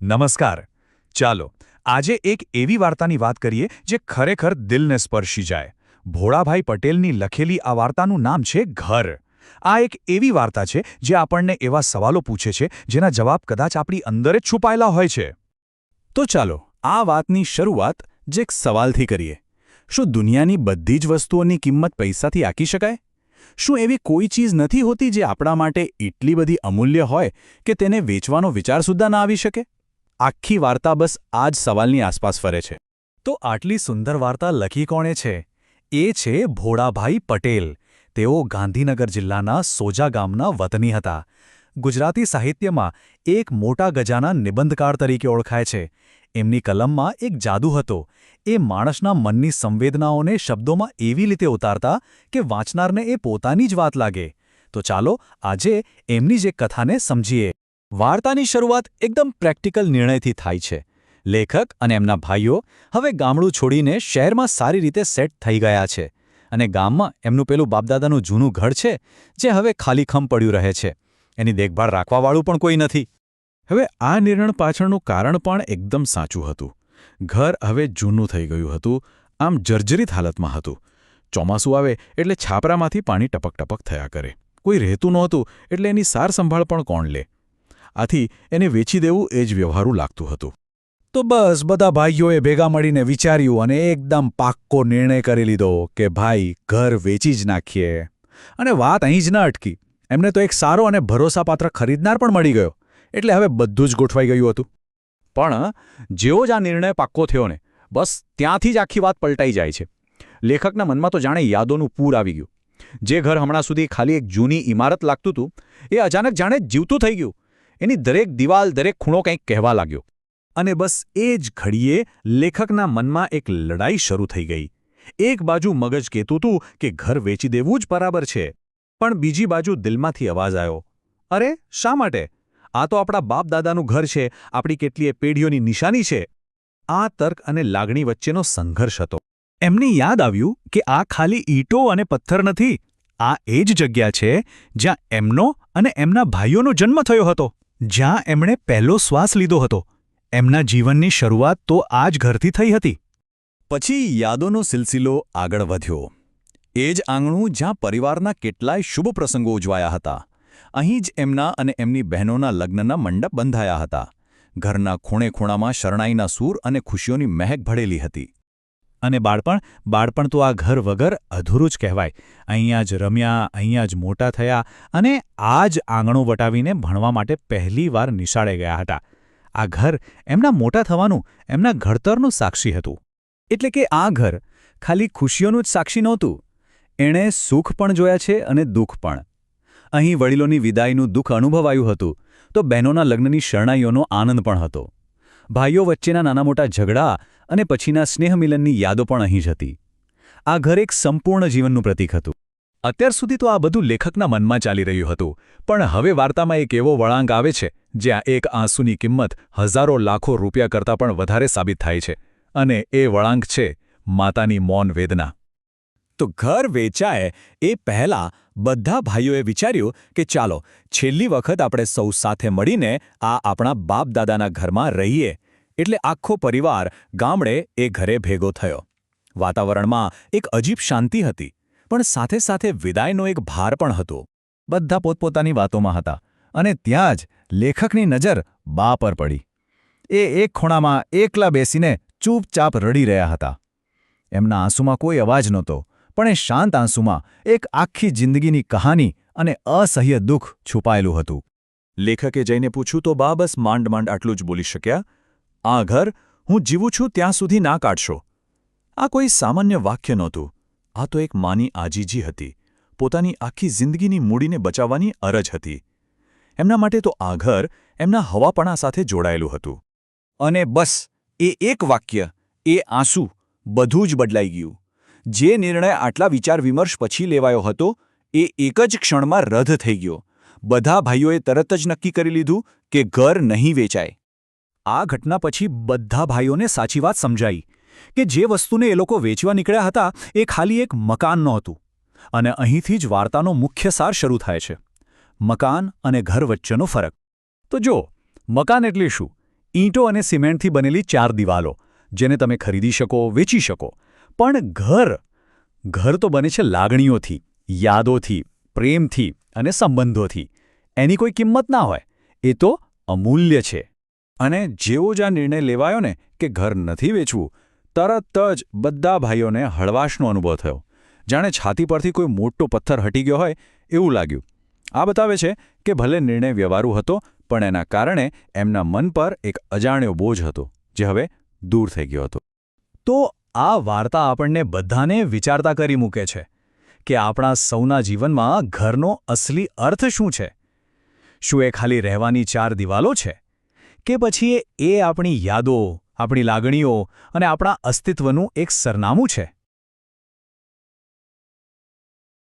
નમસ્કાર. ચાલો, આજે એક એવી વાર્તાની વાત કરીએ જે ખરેખર દિલને સ્પર્શી જાય. ભોળાભાઈ પટેલની લખેલી આ વાર્તાનું નામ છે ઘર. આ એક એવી વાર્તા છે જે આપણને એવા સવાલો પૂછે છે જેના જવાબ કદાચ આપણી અંદર જ છુપાયેલા હોય છે. તો ચાલો, આ વાતની શરૂઆત જે એક સવાલથી કરીએ. શું દુનિયાની બધી જ વસ્તુઓની કિંમત પૈસાથી આંકી શકાય? શું એવી કોઈ ચીજ નથી હોતી જે આપણા માટે એટલી બધી અમૂલ્ય હોય કે તેને વેચવાનો વિચાર સુદ્ધા ના આવી શકે? આખી વાર્તા બસ આ જ સવાલની આસપાસ ફરે છે. તો આટલી સુંદર વાર્તા લખી કોણે છે? એ છે ભોળાભાઈ પટેલ. તેઓ ગાંધીનગર જિલ્લાના સોજા ગામના વતની હતા. ગુજરાતી સાહિત્યમાં એક મોટા ગજાના નિબંધકાર તરીકે ઓળખાય છે. એમની કલમમાં એક જાદુ હતો. એ માણસના મનની સંવેદનાઓને શબ્દોમાં એવી રીતે ઉતારતા કે વાંચનારને એ પોતાની જ વાત લાગે. તો ચાલો આજે એમની જ એક કથાને સમજીએ. વાર્તાની શરૂઆત એકદમ પ્રેક્ટિકલ નિર્ણયથી થાય છે. લેખક અને એમના ભાઈઓ હવે ગામડું છોડીને શહેરમાં સારી રીતે સેટ થઈ ગયા છે અને ગામમાં એમનું પેલું બાપદાદાનું જૂનું ઘર છે, જે હવે ખાલીખમ પડ્યું રહે છે. એની દેખભાળ રાખવાવાળું પણ કોઈ નથી. હવે આ નિર્ણય પાછળનું કારણ પણ એકદમ સાચું હતું. ઘર હવે જૂનું થઈ ગયું હતું, આમ જર્જરિત હાલતમાં હતું. ચોમાસું આવે એટલે છાપરામાંથી પાણી ટપક ટપક થયા કરે. કોઈ રહેતું નહોતું એટલે એની સાર સંભાળ પણ કોણ લે? આથી એને વેચી દેવું એ જ વ્યવહારું લાગતું હતું. તો બસ, બધા ભાઈઓએ ભેગા મળીને વિચાર્યું અને એકદમ પાક્કો નિર્ણય કરી લીધો કે ભાઈ, ઘર વેચી જ નાખીએ. અને વાત અહીં જ ન અટકી. એમને તો એક સારો અને ભરોસાપાત્ર ખરીદનાર પણ મળી ગયો. એટલે હવે બધું જ ગોઠવાઈ ગયું હતું. પણ, જેવો જ આ નિર્ણય પાક્કો થયો ને, બસ ત્યાંથી જ આખી વાત પલટાઈ જાય છે. લેખકના મનમાં તો જાણે યાદોનું પૂર આવી ગયું. જે ઘર હમણાં સુધી ખાલી એક જૂની ઇમારત લાગતું હતું, એ અચાનક જાણે જીવતું થઈ ગયું. એની દરેક દિવાલ દરેક ખૂણો કંઈક કહેવા લાગ્યો. અને બસ એ જ ઘડીએ લેખકના મનમાં એક લડાઈ શરૂ થઈ ગઈ. એક બાજુ મગજ કહેતું હતું કે ઘર વેચી દેવું જ બરાબર છે, પણ બીજી બાજુ દિલમાંથી અવાજ આવ્યો, અરે, શા માટે? આ તો આપણા બાપદાદાનું ઘર છે, આપણી કેટલીય પેઢીઓની નિશાની છે. આ તર્ક અને લાગણી વચ્ચેનો સંઘર્ષ હતો. એમને યાદ આવ્યું કે આ ખાલી ઈંટો અને પથ્થર નથી, આ એ જ જગ્યા છે જ્યાં એમનો અને એમના ભાઈઓનો જન્મ થયો હતો. જ્યાં એમણે પહેલો શ્વાસ લીધો હતો. એમના જીવનની શરૂઆત તો આ જ ઘરથી થઈ હતી. પછી યાદોનો સિલસિલો આગળ વધ્યો. એ જ આંગણું જ્યાં પરિવારના કેટલાય શુભ પ્રસંગો ઉજવાયા હતા. અહીં જ એમના અને એમની બહેનોના લગ્નના મંડપ બંધાયા હતા. ઘરના ખૂણે ખૂણામાં શરણાઈના સૂર અને ખુશીઓની મહેક ભળેલી હતી. અને બાળપણ? બાળપણ તો આ ઘર વગર અધૂરું જ કહેવાય. અહીંયા જ રમ્યા, અહીંયા જ મોટા થયા અને આ જ આંગણું વટાવીને ભણવા માટે પહેલીવાર નિશાળે ગયા હતા. આ ઘર એમના મોટા થવાનું, એમના ઘડતરનું સાક્ષી હતું. એટલે કે આ ઘર ખાલી ખુશીઓનું જ સાક્ષી નહોતું. એણે સુખ પણ જોયા છે અને દુઃખ પણ. અહીં વડીલોની વિદાયનું દુઃખ અનુભવાયું હતું, તો બહેનોના લગ્નની શરણાઈઓનો આનંદ પણ હતો. ભાઈઓ વચ્ચેના નાના મોટા ઝઘડા અને પછીના સ્નેહમિલનની યાદો પણ અહીં જ હતી. આ ઘર એક સંપૂર્ણ જીવનનું પ્રતીક હતું. અત્યાર સુધી તો આ બધું લેખકના મનમાં ચાલી રહ્યું હતું, પણ હવે વાર્તામાં એક એવો વળાંક આવે છે, જ્યાં એક આંસુની કિંમત હજારો લાખો રૂપિયા કરતાં પણ વધારે સાબિત થાય છે, અને એ વળાંક છે, માતાની મૌન વેદના. તો ઘર વેચાય એ પહેલાં બધા ભાઈઓએ વિચાર્યું કે ચાલો, છેલ્લી વખત આપણે સૌ સાથે મળીને આ આપણા બાપદાદાના ઘરમાં રહીએ. એટલે આખો પરિવાર ગામડે એ ઘરે ભેગો થયો. વાતાવરણમાં એક અજીબ શાંતિ હતી, પણ સાથે સાથે વિદાયનો એક ભાર પણ હતો. બધા પોતપોતાની વાતોમાં હતા અને ત્યાં જ લેખકની નજર બા પર પડી. એ એક ખૂણામાં એકલા બેસીને ચૂપચાપ રડી રહ્યા હતા. એમના આંસુમાં કોઈ અવાજ નહોતો, પણ એ શાંત આંસુમાં એક આખી જિંદગીની કહાની અને અસહ્ય દુઃખ છુપાયેલું હતું. લેખકે જઈને પૂછ્યું, તો બા બસ માંડ માંડ આટલું જ બોલી શક્યા? આ ઘર હું જીવું છું ત્યાં સુધી ના કાઢશો. આ કોઈ સામાન્ય વાક્ય નહોતું. આ તો એક માની આજીજી હતી. પોતાની આખી જિંદગીની મૂડીને બચાવવાની અરજ હતી. એમના માટે તો આ ઘર એમના હવાપણા સાથે જોડાયેલું હતું. અને બસ, એ એક વાક્ય, એ આંસુ, બધું જ બદલાઈ ગયું. જે નિર્ણય આટલા વિચાર વિમર્શ પછી લેવાયો હતો, એ એક જ ક્ષણમાં રદ થઈ ગયો. બધા ભાઈઓએ તરત જ નક્કી કરી લીધું કે ઘર નહીં વેચાય. આ ઘટના પછી બધા ભાઈઓને સાચી વાત સમજાઈ કે જે વસ્તુને એ લોકો વેચવા નીકળ્યા હતા, એ ખાલી એક મકાન નહોતું. અને અહીંથી જ વાર્તાનો મુખ્ય સાર શરૂ થાય છે. મકાન અને ઘર વચ્ચેનો ફરક. તો જો, મકાન એટલે શું? ઈંટો અને સિમેન્ટથી બનેલી ચાર દિવાલો, જેને તમે ખરીદી શકો, વેચી શકો. પણ ઘર ઘર તો બને છે લાગણીઓથી, યાદોથી, પ્રેમથી અને સંબંધોથી. એની કોઈ કિંમત ના હોય. એ તો અમૂલ્ય છે. અને જેવો જ આ નિર્ણય લેવાયો ને કે ઘર નથી વેચવું, તરત જ બધા ભાઈઓને હળવાશનો અનુભવ થયો. જાણે છાતી પરથી કોઈ મોટો પથ્થર હટી ગયો હોય એવું લાગ્યું. આ બતાવે છે કે ભલે નિર્ણય વ્યવહારુ હતો, પણ એના કારણે એમના મન પર એક અજાણ્યો બોજ હતો, જે હવે દૂર થઈ ગયો હતો. તો આ વાર્તા આપણને બધાને વિચારતા કરી મૂકે છે કે આપણા સૌના જીવનમાં ઘરનો અસલી અર્થ શું છે? શું એ ખાલી રહેવાની ચાર દિવાલો છે? કે પછી એ આપણી યાદો આપણી લાગણીઓ અને આપણા અસ્તિત્વનું એક સરનામું છે?